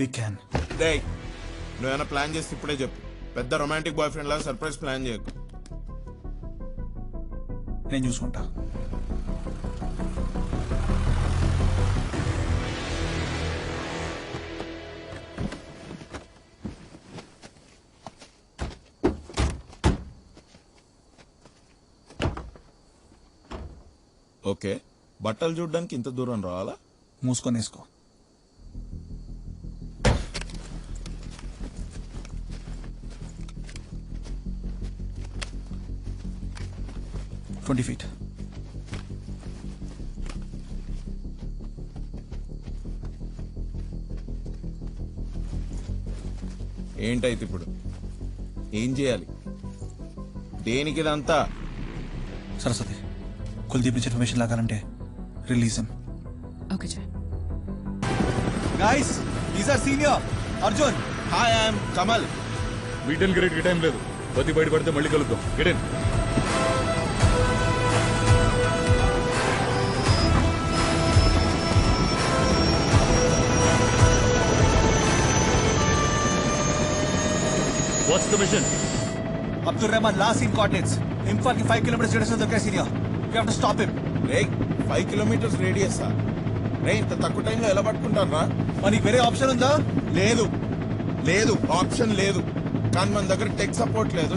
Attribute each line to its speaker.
Speaker 1: వి క్యాన్
Speaker 2: డే నువ్వేమైనా ప్లాన్ చేస్తే ఇప్పుడే చెప్పు. పెద్ద రొమాంటిక్ బాయ్ ఫ్రెండ్ లాగా సర్ప్రైజ్ ప్లాన్ చేయకు.
Speaker 1: నేను చూసుకుంటా.
Speaker 2: ఓకే బట్టలు చూడడానికి ఇంత దూరం రావాలా?
Speaker 1: మూసుకొని వేసుకో. Twenty feet.
Speaker 2: ఏంటైతే ఇప్పుడు? ఏం చేయాలి? దేనికి ఇదంతా?
Speaker 1: సరస్వతి కుల్దీప్ నుంచి information లాగాలంటే release
Speaker 3: okay
Speaker 1: guys is are senior Arjun
Speaker 2: hi I'm Kamal
Speaker 4: meet and great time లేదు. పది బయట పడితే మళ్ళీ కలుద్దాం. గెటెన్ what's the mission
Speaker 1: Abdul Rehman last in coordinates ఇంఫాల్కి five kilometres radius దొరికాయి senior you have to stop him
Speaker 2: ray five kilometres radius రే ఇంత తక్కువ టైంలో ఎలా పట్టుకుంటాను రా
Speaker 1: మనకి వేరే ఆప్షన్ ఉందా?
Speaker 2: లేదు. లేదు ఆప్షన్ లేదు. కానీ మన దగ్గర టెక్ సపోర్ట్ లేదు.